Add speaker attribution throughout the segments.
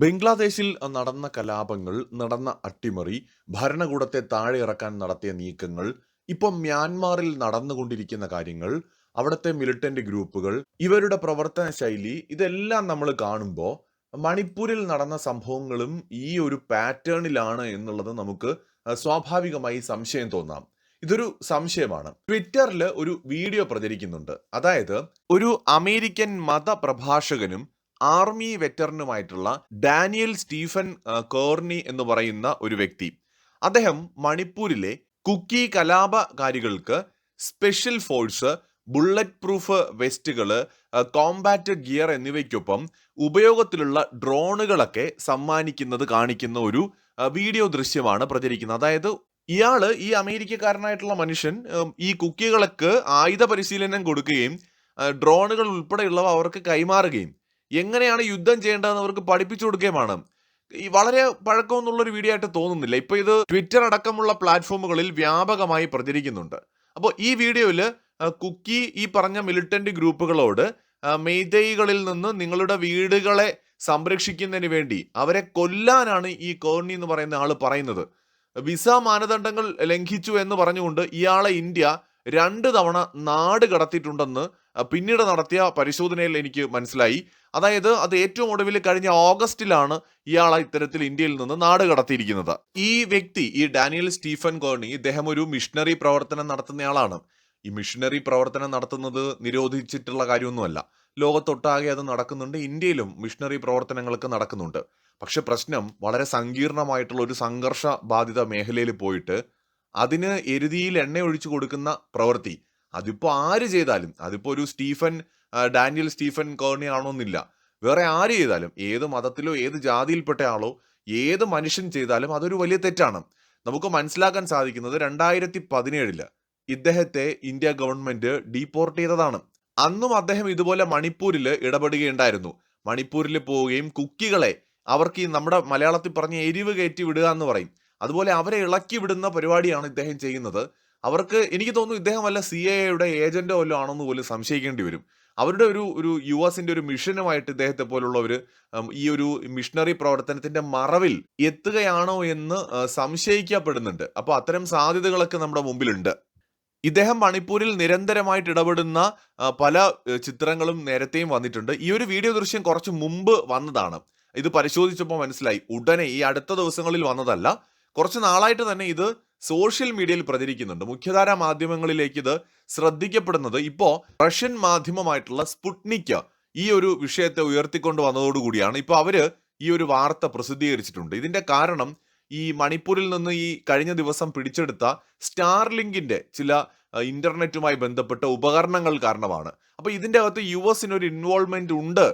Speaker 1: ബംഗ്ലാദേശിൽ നടന്ന കലാപങ്ങൾ നടന്ന അട്ടിമറി ഭരണകൂടത്തെ താഴെ ഇറക്കാൻ നടത്തിയ നീക്കങ്ങൾ ഇപ്പം മ്യാൻമാറിൽ നടന്നുകൊണ്ടിരിക്കുന്ന കാര്യങ്ങൾ അവിടുത്തെ മിലിറ്റന്റ് ഗ്രൂപ്പുകൾ ഇവരുടെ പ്രവർത്തന ശൈലി ഇതെല്ലാം നമ്മൾ കാണുമ്പോൾ മണിപ്പൂരിൽ നടന്ന സംഭവങ്ങളും ഈ ഒരു പാറ്റേണിലാണ് എന്നുള്ളത് നമുക്ക് സ്വാഭാവികമായി സംശയം തോന്നാം. ഇതൊരു സംശയമാണ്. ട്വിറ്ററിൽ ഒരു വീഡിയോ പ്രചരിക്കുന്നുണ്ട്. അതായത് ഒരു അമേരിക്കൻ മതപ്രഭാഷകനും ആർമി വെറ്ററിനുമായിട്ടുള്ള ഡാനിയൽ സ്റ്റീഫൻ കോർണി എന്ന് പറയുന്ന ഒരു വ്യക്തി. അദ്ദേഹം മണിപ്പൂരിലെ കുക്കി കലാപകാരികൾക്ക് സ്പെഷ്യൽ ഫോഴ്സ് ബുള്ളറ്റ് പ്രൂഫ് വെസ്റ്റുകൾ കോമ്പാറ്റ് ഗിയർ എന്നിവയ്ക്കൊപ്പം ഉപയോഗത്തിലുള്ള ഡ്രോണുകളൊക്കെ സമ്മാനിക്കുന്നത് കാണിക്കുന്ന ഒരു വീഡിയോ ദൃശ്യമാണ് പ്രചരിക്കുന്നത്. അതായത് ഇയാൾ ഈ അമേരിക്കക്കാരനായിട്ടുള്ള മനുഷ്യൻ ഈ കുക്കികൾക്ക് ആയുധ പരിശീലനം കൊടുക്കുകയും ഡ്രോണുകൾ ഉൾപ്പെടെയുള്ളവ അവർക്ക് കൈമാറുകയും എങ്ങനെയാണ് യുദ്ധം ചെയ്യേണ്ടതെന്ന് അവർക്ക് പഠിപ്പിച്ചു കൊടുക്കുകയുമാണ്. ഈ വളരെ പഴക്കമൊന്നുള്ള ഒരു വീഡിയോ ആയിട്ട് തോന്നുന്നില്ല. ഇപ്പൊ ഇത് ട്വിറ്റർ അടക്കമുള്ള പ്ലാറ്റ്ഫോമുകളിൽ വ്യാപകമായി പ്രചരിക്കുന്നുണ്ട്. അപ്പോൾ ഈ വീഡിയോയിൽ കുക്കി ഈ പറഞ്ഞ മിലിറ്റന്റ് ഗ്രൂപ്പുകളോട് മെയ്തൈകളിൽ നിന്ന് നിങ്ങളുടെ വീടുകളെ സംരക്ഷിക്കുന്നതിന് വേണ്ടി അവരെ കൊല്ലാനാണ് ഈ കോർണി എന്ന് പറയുന്ന ആൾ പറയുന്നത്. വിസ മാനദണ്ഡങ്ങൾ ലംഘിച്ചു എന്ന് പറഞ്ഞുകൊണ്ട് ഇയാളെ ഇന്ത്യ രണ്ട് തവണ നാട് കടത്തിയിട്ടുണ്ടെന്ന് പിന്നീട് നടത്തിയ പരിശോധനയിൽ എനിക്ക് മനസ്സിലായി. അതായത് അത് ഏറ്റവും ഒടുവിൽ കഴിഞ്ഞ ഓഗസ്റ്റിലാണ് ഇയാൾ ഇത്തരത്തിൽ ഇന്ത്യയിൽ നിന്ന് നാട് കടത്തിയിരിക്കുന്നത്. ഈ വ്യക്തി ഈ ഡാനിയൽ സ്റ്റീഫൻ കോർണി ഇദ്ദേഹം ഒരു മിഷണറി പ്രവർത്തനം നടത്തുന്നയാളാണ്. ഈ മിഷണറി പ്രവർത്തനം നടത്തുന്നത് നിരോധിച്ചിട്ടുള്ള കാര്യമൊന്നുമല്ല. ലോകത്തൊട്ടാകെ അത് നടക്കുന്നുണ്ട് ഇന്ത്യയിലും മിഷണറി പ്രവർത്തനങ്ങൾക്ക് നടക്കുന്നുണ്ട്. പക്ഷെ പ്രശ്നം വളരെ സങ്കീർണമായിട്ടുള്ള ഒരു സംഘർഷ ബാധിത മേഖലയിൽ പോയിട്ട് അതിന് എരുതിയിൽ എണ്ണ ഒഴിച്ചു കൊടുക്കുന്ന പ്രവൃത്തി അതിപ്പോ ആര് ചെയ്താലും അതിപ്പോൾ ഒരു സ്റ്റീഫൻ ഡാനിയൽ സ്റ്റീഫൻ കോർണി ആണോന്നില്ല. വേറെ ആര് ചെയ്താലും ഏത് മതത്തിലോ ഏത് ജാതിയിൽപ്പെട്ട ആളോ ഏത് മനുഷ്യൻ ചെയ്താലും അതൊരു വലിയ തെറ്റാണ്. നമുക്ക് മനസ്സിലാക്കാൻ സാധിക്കുന്നത് രണ്ടായിരത്തി പതിനേഴിൽ ഇദ്ദേഹത്തെ ഇന്ത്യ ഗവൺമെന്റ് ഡീപ്പോർട്ട് ചെയ്തതാണ്. അന്നും അദ്ദേഹം ഇതുപോലെ മണിപ്പൂരിൽ ഇടപെടുകയുണ്ടായിരുന്നു. മണിപ്പൂരിൽ പോവുകയും കുക്കികളെ അവർക്ക് ഈ നമ്മുടെ മലയാളത്തിൽ പറഞ്ഞ എരിവ് കയറ്റി വിടുക എന്ന് പറയും. അതുപോലെ അവരെ ഇളക്കി വിടുന്ന പരിപാടിയാണ് ഇദ്ദേഹം ചെയ്യുന്നത്. അവർക്ക് എനിക്ക് തോന്നുന്നു ഇദ്ദേഹം വല്ല സി എ യുടെ ഏജന്റോ വല്ലോ ആണെന്ന് പോലും സംശയിക്കേണ്ടി വരും. അവരുടെ ഒരു ഒരു യു എസിന്റെ ഒരു മിഷനുമായിട്ട് ഇദ്ദേഹത്തെ പോലുള്ളവർ ഈ ഒരു മിഷണറി പ്രവർത്തനത്തിന്റെ മറവിൽ എത്തുകയാണോ എന്ന് സംശയിക്കപ്പെടുന്നുണ്ട്. അപ്പോൾ അത്തരം സാധ്യതകളൊക്കെ നമ്മുടെ മുമ്പിലുണ്ട്. ഇദ്ദേഹം മണിപ്പൂരിൽ നിരന്തരമായിട്ട് ഇടപെടുന്ന പല ചിത്രങ്ങളും നേരത്തെയും വന്നിട്ടുണ്ട്. ഈ ഒരു വീഡിയോ ദൃശ്യം കുറച്ച് മുമ്പ് വന്നതാണ്. ഇത് പരിശോധിച്ചപ്പോൾ മനസ്സിലായി. ഉടനെ ഈ അടുത്ത ദിവസങ്ങളിൽ വന്നതല്ല. കുറച്ച് നാളായിട്ട് തന്നെ ഇത് സോഷ്യൽ മീഡിയയിൽ പ്രചരിക്കുന്നുണ്ട്. മുഖ്യധാരാ മാധ്യമങ്ങളിലേക്ക് ഇത് ശ്രദ്ധിക്കപ്പെടുന്നത് ഇപ്പോൾ റഷ്യൻ മാധ്യമമായിട്ടുള്ള സ്പുട്നിക് ഈ ഒരു വിഷയത്തെ ഉയർത്തിക്കൊണ്ട് വന്നതോടുകൂടിയാണ്. ഇപ്പോൾ അവർ ഈ ഒരു വാർത്ത പ്രസിദ്ധീകരിച്ചിട്ടുണ്ട്. ഇതിന്റെ കാരണം ഈ മണിപ്പൂരിൽ നിന്ന് ഈ കഴിഞ്ഞ ദിവസം പിടിച്ചെടുത്ത സ്റ്റാർലിങ്കിന്റെ ചില ഇന്റർനെറ്റുമായി ബന്ധപ്പെട്ട ഉപകരണങ്ങൾ കാരണമാണ്. അപ്പോൾ ഇതിന്റെ അകത്ത് യു എസിന് ഒരു ഇൻവോൾവ്മെന്റ് ഉണ്ട്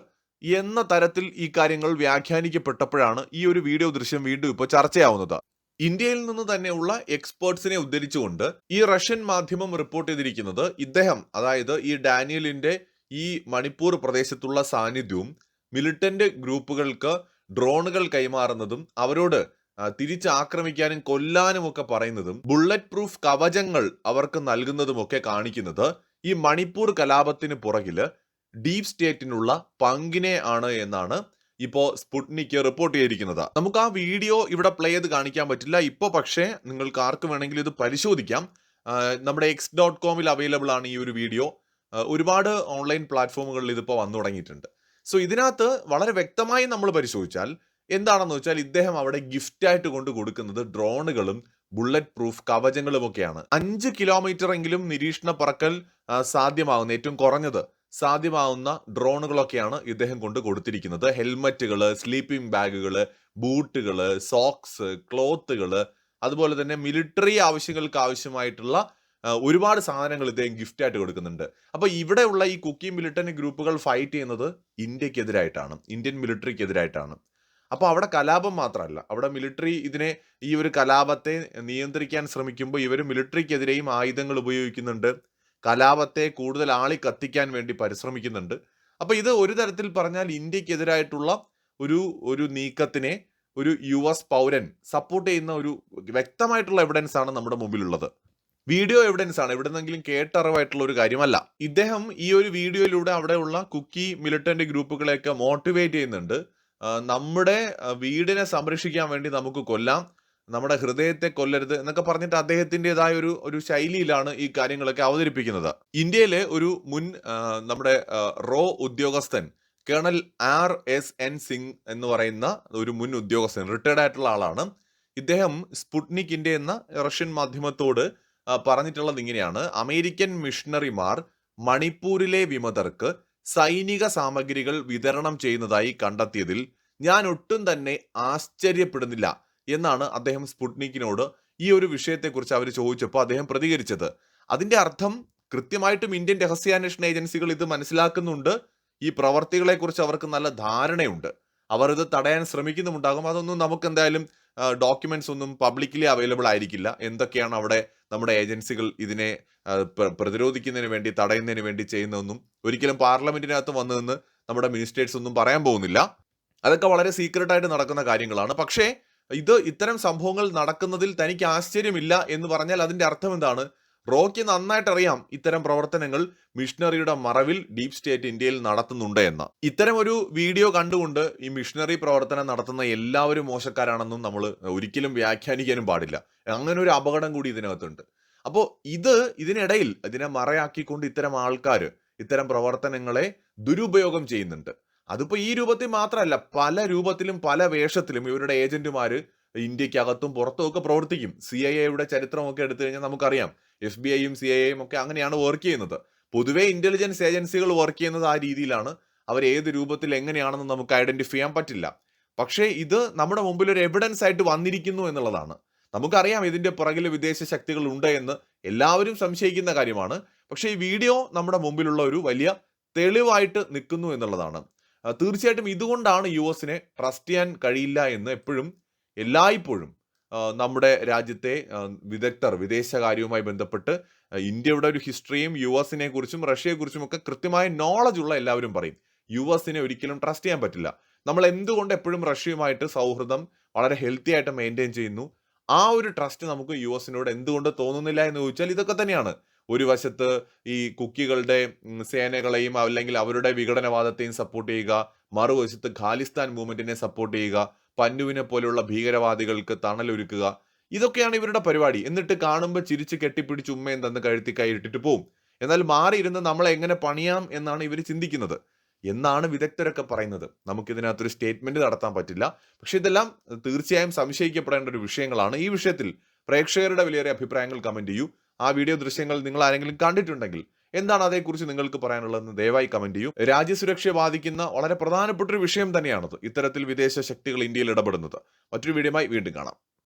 Speaker 1: എന്ന തരത്തിൽ ഈ കാര്യങ്ങൾ വ്യാഖ്യാനിക്കപ്പെട്ടപ്പോഴാണ് ഈ ഒരു വീഡിയോ ദൃശ്യം വീണ്ടും ഇപ്പോൾ ചർച്ചയാവുന്നത്. ഇന്ത്യയിൽ നിന്ന് തന്നെയുള്ള എക്സ്പേർട്സിനെ ഉദ്ധരിച്ചുകൊണ്ട് ഈ റഷ്യൻ മാധ്യമം റിപ്പോർട്ട് ചെയ്തിരിക്കുന്നത് ഇദ്ദേഹം അതായത് ഈ ഡാനിയലിന്റെ ഈ മണിപ്പൂർ പ്രദേശത്തുള്ള സാന്നിധ്യവും മിലിറ്റന്റ് ഗ്രൂപ്പുകൾക്ക് ഡ്രോണുകൾ കൈമാറുന്നതും അവരോട് തിരിച്ചാക്രമിക്കാനും കൊല്ലാനും ഒക്കെ പറയുന്നതും ബുള്ളറ്റ് പ്രൂഫ് കവചങ്ങൾ അവർക്ക് നൽകുന്നതുമൊക്കെ കാണിക്കുന്നത് ഈ മണിപ്പൂർ കലാപത്തിന് പുറകിൽ ഡീപ് സ്റ്റേറ്റിനുള്ള പങ്കിനെ ആണ് എന്നാണ് ഇപ്പോ സ്പുട്നിക്ക് റിപ്പോർട്ട് ചെയ്തിരിക്കുന്നത്. നമുക്ക് ആ വീഡിയോ ഇവിടെ പ്ലേ ചെയ്ത് കാണിക്കാൻ പറ്റില്ല. ഇപ്പോൾ പക്ഷേ നിങ്ങൾക്ക് ആർക്ക് വേണമെങ്കിലും ഇത് പരിശോധിക്കാം. നമ്മുടെ എക്സ് ഡോട്ട് കോമിൽ അവൈലബിൾ ആണ് ഈ ഒരു വീഡിയോ ഒരുപാട് ഓൺലൈൻ പ്ലാറ്റ്ഫോമുകളിൽ ഇതിപ്പോൾ വന്നു തുടങ്ങിയിട്ടുണ്ട്. സോ ഇതിനകത്ത് വളരെ വ്യക്തമായി നമ്മൾ പരിശോധിച്ചാൽ എന്താണെന്ന് വെച്ചാൽ ഇദ്ദേഹം അവിടെ ഗിഫ്റ്റായിട്ട് കൊണ്ട് കൊടുക്കുന്നത് ഡ്രോണുകളും ബുള്ളറ്റ് പ്രൂഫ് കവചങ്ങളും ഒക്കെയാണ്. അഞ്ച് കിലോമീറ്റർ എങ്കിലും നിരീക്ഷണ പറക്കൽ സാധ്യമാകുന്ന ഏറ്റവും കുറഞ്ഞത്. സാധ്യമാവുന്ന ഡ്രോണുകളൊക്കെയാണ് ഇദ്ദേഹം കൊണ്ട് കൊടുത്തിരിക്കുന്നത്. ഹെൽമറ്റുകൾ സ്ലീപ്പിംഗ് ബാഗുകൾ ബൂട്ടുകൾ സോക്സ് ക്ലോത്തുകൾ അതുപോലെ തന്നെ മിലിറ്ററി ആവശ്യങ്ങൾക്ക് ആവശ്യമായിട്ടുള്ള ഒരുപാട് സാധനങ്ങൾ ഇദ്ദേഹം ഗിഫ്റ്റ് ആയിട്ട് കൊടുക്കുന്നുണ്ട്. അപ്പൊ ഇവിടെയുള്ള ഈ കുക്കി മിലിറ്റന്റ് ഗ്രൂപ്പുകൾ ഫൈറ്റ് ചെയ്യുന്നത് ഇന്ത്യക്കെതിരായിട്ടാണ്. ഇന്ത്യൻ മിലിറ്ററിക്കെതിരായിട്ടാണ് അപ്പോൾ അവിടെ കലാപം മാത്രമല്ല. അവിടെ മിലിറ്ററി ഇതിനെ ഈ ഒരു കലാപത്തെ നിയന്ത്രിക്കാൻ ശ്രമിക്കുമ്പോൾ ഇവർ മിലിറ്ററിക്കെതിരെയും ആയുധങ്ങൾ ഉപയോഗിക്കുന്നുണ്ട്. കലാപത്തെ കൂടുതൽ ആളി കത്തിക്കാൻ വേണ്ടി പരിശ്രമിക്കുന്നുണ്ട്. അപ്പൊ ഇത് ഒരു തരത്തിൽ പറഞ്ഞാൽ ഇന്ത്യക്കെതിരായിട്ടുള്ള ഒരു ഒരു നീക്കത്തിനെ ഒരു യു എസ് പൗരൻ സപ്പോർട്ട് ചെയ്യുന്ന ഒരു വ്യക്തമായിട്ടുള്ള എവിഡൻസ് ആണ് നമ്മുടെ മുമ്പിലുള്ളത്. വീഡിയോ എവിഡൻസ് ആണ് എവിടെന്നെങ്കിലും കേട്ടറിവായിട്ടുള്ള ഒരു കാര്യമല്ല. ഇദ്ദേഹം ഈ ഒരു വീഡിയോയിലൂടെ അവിടെയുള്ള കുക്കി മിലിറ്റന്റ് ഗ്രൂപ്പുകളെയൊക്കെ മോട്ടിവേറ്റ് ചെയ്യുന്നുണ്ട്. നമ്മുടെ വീടിനെ സംരക്ഷിക്കാൻ വേണ്ടി നമുക്ക് കൊല്ലാം. നമ്മുടെ ഹൃദയത്തെ കൊല്ലരുത് എന്നൊക്കെ പറഞ്ഞിട്ട് അദ്ദേഹത്തിന്റെതായ ഒരു ഒരു ശൈലിയിലാണ് ഈ കാര്യങ്ങളൊക്കെ അവതരിപ്പിക്കുന്നത്. ഇന്ത്യയിലെ ഒരു മുൻ നമ്മുടെ റോ ഉദ്യോഗസ്ഥൻ colonel R S N Singh എന്ന് പറയുന്ന ഒരു മുൻ ഉദ്യോഗസ്ഥൻ റിട്ടയർഡ് ആയിട്ടുള്ള ആളാണ്. ഇദ്ദേഹം സ്പുട്നിക് ഇന്ത്യ എന്ന റഷ്യൻ മാധ്യമത്തോട് പറഞ്ഞിട്ടുള്ളത് ഇങ്ങനെയാണ്. അമേരിക്കൻ മിഷണറിമാർ മണിപ്പൂരിലെ വിമതർക്ക് സൈനിക സാമഗ്രികൾ വിതരണം ചെയ്യുന്നതായി കണ്ടെത്തിയതിൽ ഞാൻ ഒട്ടും തന്നെ ആശ്ചര്യപ്പെടുന്നില്ല. എന്നാണ് അദ്ദേഹം സ്പുട്നിക്കിനോട് ഈ ഒരു വിഷയത്തെക്കുറിച്ച് അവർ ചോദിച്ചപ്പോൾ അദ്ദേഹം പ്രതികരിച്ചത്. അതിന്റെ അർത്ഥം കൃത്യമായിട്ടും ഇന്ത്യൻ രഹസ്യാന്വേഷണ ഏജൻസികൾ ഇത് മനസ്സിലാക്കുന്നുണ്ട്. ഈ പ്രവർത്തികളെക്കുറിച്ച് അവർക്ക് നല്ല ധാരണയുണ്ട്. അവർ ഇത് തടയാൻ ശ്രമിക്കുന്നുമുണ്ടാകും. അതൊന്നും നമുക്ക് എന്തായാലും ഡോക്യുമെന്റ്സ് ഒന്നും പബ്ലിക്കലി അവൈലബിൾ ആയിരിക്കില്ല. എന്തൊക്കെയാണ് അവിടെ നമ്മുടെ ഏജൻസികൾ ഇതിനെ പ്രതിരോധിക്കുന്നതിന് വേണ്ടി തടയുന്നതിന് വേണ്ടി ചെയ്യുന്നതെന്നും ഒരിക്കലും പാർലമെന്റിനകത്ത് വന്നതെന്ന് നമ്മുടെ മിനിസ്റ്റേഴ്സ് ഒന്നും പറയാൻ പോകുന്നില്ല. അതൊക്കെ വളരെ സീക്രട്ടായിട്ട് നടക്കുന്ന കാര്യങ്ങളാണ്. പക്ഷേ ഇത് ഇത്തരം സംഭവങ്ങൾ നടക്കുന്നതിൽ തനിക്ക് ആശ്ചര്യമില്ല എന്ന് പറഞ്ഞാൽ അതിന്റെ അർത്ഥം എന്താണ്? റോക്കി നന്നായിട്ട് അറിയാം ഇത്തരം പ്രവർത്തനങ്ങൾ മിഷണറിയുടെ മറവിൽ ഡീപ് സ്റ്റേറ്റ് ഇന്ത്യയിൽ നടത്തുന്നുണ്ട് എന്ന്. ഇത്തരം ഒരു വീഡിയോ കണ്ടുകൊണ്ട് ഈ മിഷണറി പ്രവർത്തനം നടത്തുന്ന എല്ലാവരും മോശക്കാരാണെന്നും നമ്മൾ ഒരിക്കലും വ്യാഖ്യാനിക്കാനും പാടില്ല. അങ്ങനെ ഒരു അപകടം കൂടി ഇതിനകത്തുണ്ട്. അപ്പോൾ ഇത് ഇതിനിടയിൽ ഇതിനെ മറയാക്കിക്കൊണ്ട് ഇത്തരം ആൾക്കാർ ഇത്തരം പ്രവർത്തനങ്ങളെ ദുരുപയോഗം ചെയ്യുന്നുണ്ട്. അതിപ്പോ ഈ രൂപത്തിൽ മാത്രമല്ല പല രൂപത്തിലും പല വേഷത്തിലും ഇവരുടെ ഏജന്റുമാർ ഇന്ത്യക്കകത്തും പുറത്തും ഒക്കെ പ്രവർത്തിക്കും സി ഐ എയുടെ ചരിത്രമൊക്കെ എടുത്തു കഴിഞ്ഞാൽ നമുക്കറിയാം. എഫ് ബി ഐയും സി ഐ എയും ഒക്കെ അങ്ങനെയാണ് വർക്ക് ചെയ്യുന്നത്. പൊതുവെ ഇന്റലിജൻസ് ഏജൻസികൾ വർക്ക് ചെയ്യുന്നത് ആ രീതിയിലാണ്. അവർ ഏത് രൂപത്തിൽ എങ്ങനെയാണെന്ന് നമുക്ക് ഐഡന്റിഫൈ ചെയ്യാൻ പറ്റില്ല. പക്ഷേ ഇത് നമ്മുടെ മുമ്പിൽ ഒരു എവിഡൻസ് ആയിട്ട് വന്നിരിക്കുന്നു എന്നുള്ളതാണ്. നമുക്കറിയാം ഇതിന്റെ പുറകിൽ വിദേശ ശക്തികൾ ഉണ്ട് എന്ന് എല്ലാവരും സംശയിക്കുന്ന കാര്യമാണ്. പക്ഷേ ഈ വീഡിയോ നമ്മുടെ മുമ്പിലുള്ള ഒരു വലിയ തെളിവായിട്ട് നിൽക്കുന്നു എന്നുള്ളതാണ്. തീർച്ചയായിട്ടും ഇതുകൊണ്ടാണ് യു എസിനെ ട്രസ്റ്റ് ചെയ്യാൻ കഴിയില്ല എന്ന് എപ്പോഴും എല്ലായ്പ്പോഴും നമ്മുടെ രാജ്യത്തെ വിദഗ്ധർ വിദേശകാര്യവുമായി ബന്ധപ്പെട്ട് ഇന്ത്യയുടെ ഒരു ഹിസ്റ്ററിയും യു എസിനെ കുറിച്ചും റഷ്യയെ കുറിച്ചും ഒക്കെ കൃത്യമായ നോളജ് ഉള്ള എല്ലാവരും പറയും. യു എസിനെ ഒരിക്കലും ട്രസ്റ്റ് ചെയ്യാൻ പറ്റില്ല. നമ്മൾ എന്തുകൊണ്ട് എപ്പോഴും റഷ്യയുമായിട്ട് സൗഹൃദം വളരെ ഹെൽത്തി ആയിട്ട് മെയിന്റെയിൻ ചെയ്യുന്നു? ആ ഒരു ട്രസ്റ്റ് നമുക്ക് യു എസിനോട് എന്തുകൊണ്ട് തോന്നുന്നില്ല എന്ന് ചോദിച്ചാൽ ഇതൊക്കെ തന്നെയാണ്. ഒരു വശത്ത് ഈ കുക്കികളുടെ സേനകളെയും അല്ലെങ്കിൽ അവരുടെ വിഘടനവാദത്തെയും സപ്പോർട്ട് ചെയ്യുക മറുവശത്ത് ഖാലിസ്ഥാൻ മൂവ്മെന്റിനെ സപ്പോർട്ട് ചെയ്യുക പന്നുവിനെ പോലെയുള്ള ഭീകരവാദികൾക്ക് തണലൊരുക്കുക ഇതൊക്കെയാണ് ഇവരുടെ പരിപാടി. എന്നിട്ട് കാണുമ്പോൾ ചിരിച്ച് കെട്ടിപ്പിടിച്ച് ഉമ്മയും തന്ന് കഴുത്തി കൈയിട്ടിട്ട് പോവും. എന്നാൽ മാറിയിരുന്ന് നമ്മളെ എങ്ങനെ പണിയാം എന്നാണ് ഇവർ ചിന്തിക്കുന്നത്. എന്നാണ് വിദഗ്ധരൊക്കെ പറയുന്നത്. നമുക്കിതിനകത്തൊരു സ്റ്റേറ്റ്മെന്റ് നടത്താൻ പറ്റില്ല. പക്ഷെ ഇതെല്ലാം തീർച്ചയായും സംശയിക്കപ്പെടേണ്ട ഒരു വിഷയങ്ങളാണ്. ഈ വിഷയത്തിൽ പ്രേക്ഷകരുടെ വിലയേറെ അഭിപ്രായങ്ങൾ കമന്റ് ചെയ്യൂ. ആ വീഡിയോ ദൃശ്യങ്ങൾ നിങ്ങൾ ആരെങ്കിലും കണ്ടിട്ടുണ്ടെങ്കിൽ എന്താണ് അതേക്കുറിച്ച് നിങ്ങൾക്ക് പറയാനുള്ളതെന്ന് ദയവായി കമന്റ് ചെയ്യൂ. രാജ്യസുരക്ഷയെ ബാധിക്കുന്ന വളരെ പ്രധാനപ്പെട്ട ഒരു വിഷയം തന്നെയാണത്. ഇത്തരത്തിൽ വിദേശ ശക്തികൾ ഇന്ത്യയിൽ ഇടപെടുന്നത്. മറ്റൊരു വീഡിയോയുമായി വീണ്ടും കാണാം.